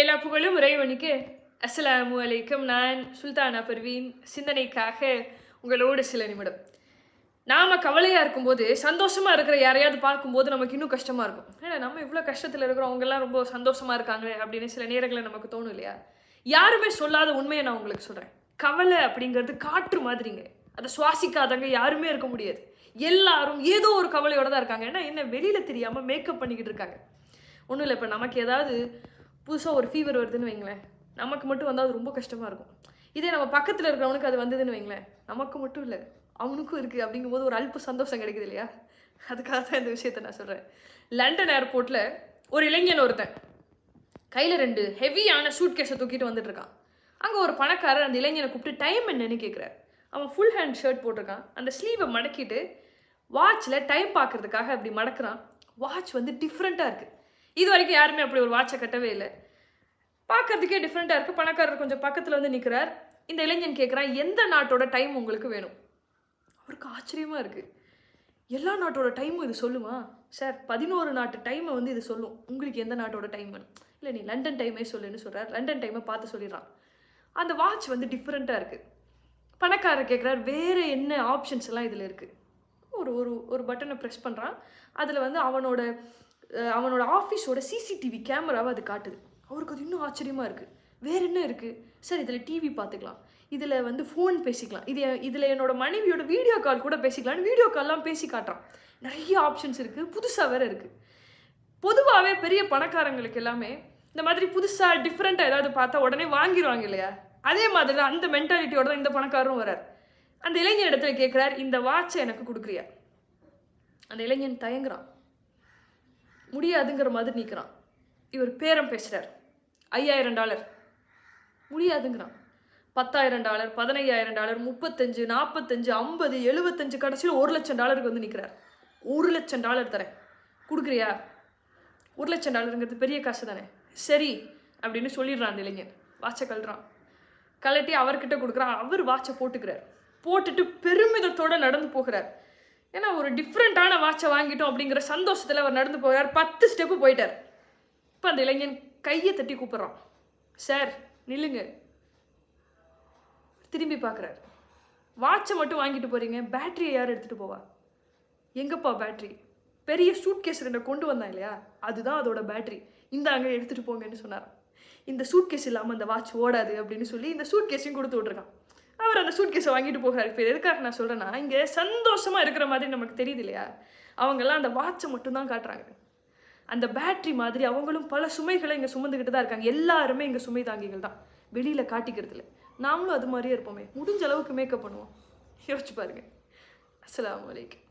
எல்லா புகழும் இறைவனுக்கு அஸ்லாமு அலைக்கும் நான் சுல்தானா பர்வீன். சிந்தனைக்காக உங்களோடு சில நிமிடம். நாம் கவலையாக இருக்கும்போது சந்தோஷமாக இருக்கிற யாரையாவது பார்க்கும்போது நமக்கு இன்னும் கஷ்டமாக இருக்கும். ஏன்னா நம்ம இவ்வளோ கஷ்டத்தில் இருக்கிறோம் அவங்கெல்லாம் ரொம்ப சந்தோஷமாக இருக்காங்க அப்படின்னு சில நேரங்களில் நமக்கு தோணும் இல்லையா? யாருமே சொல்லாத உண்மையை நான் உங்களுக்கு சொல்கிறேன் கவலை அப்படிங்கிறது காற்று மாதிரிங்க. அதை சுவாசிக்காதவங்க யாருமே இருக்க முடியாது. எல்லாரும் ஏதோ ஒரு கவலையோட தான் இருக்காங்க. ஏன்னா என்ன வெளியில் தெரியாமல் மேக்கப் பண்ணிக்கிட்டு இருக்காங்க. ஒன்றும் இல்லை இப்போ நமக்கு ஏதாவது புதுசாக ஒரு ஃபீவர் வருதுன்னு வைங்களேன். நமக்கு மட்டும் வந்தால் அது ரொம்ப கஷ்டமாக இருக்கும். இதே நம்ம பக்கத்தில் இருக்கிறவனுக்கு அது வந்ததுன்னு வைங்களேன். நமக்கு மட்டும் இல்லை அவனுக்கும் இருக்குது அப்படிங்கும்போது ஒரு அல்ப சந்தோஷம் கிடைக்குது இல்லையா? அதுக்காக தான் இந்த விஷயத்த நான் சொல்கிறேன் லண்டன் ஏர்போர்ட்டில் ஒரு இளைஞன் ஒருத்தன் கையில் ரெண்டு ஹெவியான சூட் கேஸை தூக்கிட்டு வந்துட்டு இருக்கான். அங்கே ஒரு பணக்காரர் அந்த இளைஞனை கூப்பிட்டு டைம் என்னன்னு கேட்குறாரு அவன் ஃபுல் ஹேண்ட் ஷர்ட் போட்டிருக்கான். அந்த ஸ்லீவை மடக்கிட்டு வாட்சில் டைம் பார்க்கறதுக்காக அப்படி மடக்குறான். வாட்ச் வந்து டிஃப்ரெண்ட்டாக இருக்குது இது வரைக்கும் யாருமே அப்படி ஒரு வாட்சை கட்டவே இல்லை. பார்க்கறதுக்கே டிஃப்ரெண்ட்டாக இருக்குது பணக்காரர் கொஞ்சம் பக்கத்தில் வந்து நிற்கிறார் இந்த இளைஞன் கேட்குறான் எந்த நாட்டோட டைம் உங்களுக்கு வேணும்? அவருக்கு ஆச்சரியமாக இருக்குது எல்லா நாட்டோட டைமும் இது சொல்லுமா? சார் பதினோரு நாட்டு டைமை வந்து இது சொல்லும். உங்களுக்கு எந்த நாட்டோட டைம் வேணும்? இல்லை நீ லண்டன் டைமே சொல்லுன்னு சொல்கிறார் லண்டன் டைமை பார்த்து சொல்லிடுறான். அந்த வாட்ச் வந்து டிஃப்ரெண்ட்டாக இருக்குது பணக்காரர் கேட்குறார் வேறு என்ன ஆப்ஷன்ஸ் எல்லாம் இதில் இருக்குது ஒரு ஒரு ஒரு பட்டனை ப்ரெஸ் பண்ணுறான் அதில் வந்து அவனோட அவனோட ஆஃபீஸோட சிசிடிவி கேமராவை அது காட்டுது. அவருக்கு அது இன்னும் ஆச்சரியமாக இருக்குது வேறு என்ன இருக்குது சார் இதில் டிவி பார்த்துக்கலாம். இதில் வந்து ஃபோன் பேசிக்கலாம். இது இதில் என்னோட மனைவியோட வீடியோ கால் கூட பேசிக்கலாம்னு வீடியோ கால்லாம் பேசி காட்டுறான். நிறைய ஆப்ஷன்ஸ் இருக்குது புதுசாக வேற இருக்குது பொதுவாகவே பெரிய பணக்காரங்களுக்கு எல்லாமே இந்த மாதிரி புதுசாக டிஃப்ரெண்ட்டாக ஏதாவது பார்த்தா உடனே வாங்கிடுவாங்க இல்லையா? அதே மாதிரி தான் அந்த மென்டாலிட்டியோட தான் இந்த பணக்காரரும் வரார் அந்த இளைஞன் இடத்துல கேட்குறார் இந்த வாட்சை எனக்கு கொடுக்குறியா? அந்த இளைஞன் தயங்குறான். முடியாதுங்கிற மாதிரி நிற்கிறான் இவர் பேரம் பேசுகிறார் ஐயாயிரம் டாலர். முடியாதுங்கிறான். பத்தாயிரம் டாலர் பதினையாயிரம் டாலர் முப்பத்தஞ்சு நாற்பத்தஞ்சு ஐம்பது எழுபத்தஞ்சு கடைசியில் ஒரு லட்சம் டாலருக்கு வந்து நிற்கிறார் ஒரு லட்சம் டாலர் தரேன். கொடுக்குறியா? ஒரு லட்சம் டாலருங்கிறது பெரிய காசு தானே சரி அப்படின்னு சொல்லிடுறான் அந்த இளைஞன். வாட்சை கழறான். கழட்டி அவர்கிட்ட கொடுக்குறான். அவர் வாட்சை போட்டுக்கிறார். போட்டுட்டு பெருமிதத்தோடு நடந்து போகிறார். ஏன்னா ஒரு டிஃப்ரெண்ட்டான வாட்சை வாங்கிட்டோம் அப்படிங்கிற சந்தோஷத்தில் அவர் நடந்து போகிறார் பத்து ஸ்டெப்பு போயிட்டார். இப்போ அந்த இளைஞன் கையை தட்டி கூப்பிட்றான். சார் நில்லுங்க. திரும்பி பார்க்குறாரு. வாட்சை மட்டும் வாங்கிட்டு போகிறீங்க பேட்டரியை யார் எடுத்துகிட்டு போவா? எங்கப்பா பேட்டரி பெரிய சூட் கேஸ் ரெண்டை கொண்டு வந்தான் இல்லையா? அதுதான் அதோட பேட்டரி இந்தாங்க எடுத்துகிட்டு போங்கன்னு சொன்னார் இந்த சூட் கேஸ் இல்லாமல் அந்த வாட்ச் ஓடாது அப்படின்னு சொல்லி இந்த சூட் கேஸையும் கொடுத்து விட்ருக்கான் அவர் அந்த சூட் கேஸை வாங்கிட்டு போகிறார். இப்போ எதுக்காக நான் சொல்கிறேன்னா இங்கே சந்தோஷமாக இருக்கிற மாதிரி நமக்கு தெரியுது இல்லையா? அவங்கெல்லாம் அந்த வாட்சை மட்டும்தான் காட்டுறாங்க. அந்த பேட்ரி மாதிரி அவங்களும் பல சுமைகளை இங்கே சுமந்துக்கிட்டு தான் இருக்காங்க. எல்லாருமே இங்கே சுமை தாங்கிகள் தான். வெளியில் காட்டிக்கிறது இல்லை. நாமளும் அது மாதிரியே இருப்போமே. முடிஞ்ச அளவுக்கு மேக்கப் பண்ணுவோம். யோசிச்சு பாருங்க. அஸ்லாம் வலைக்கம்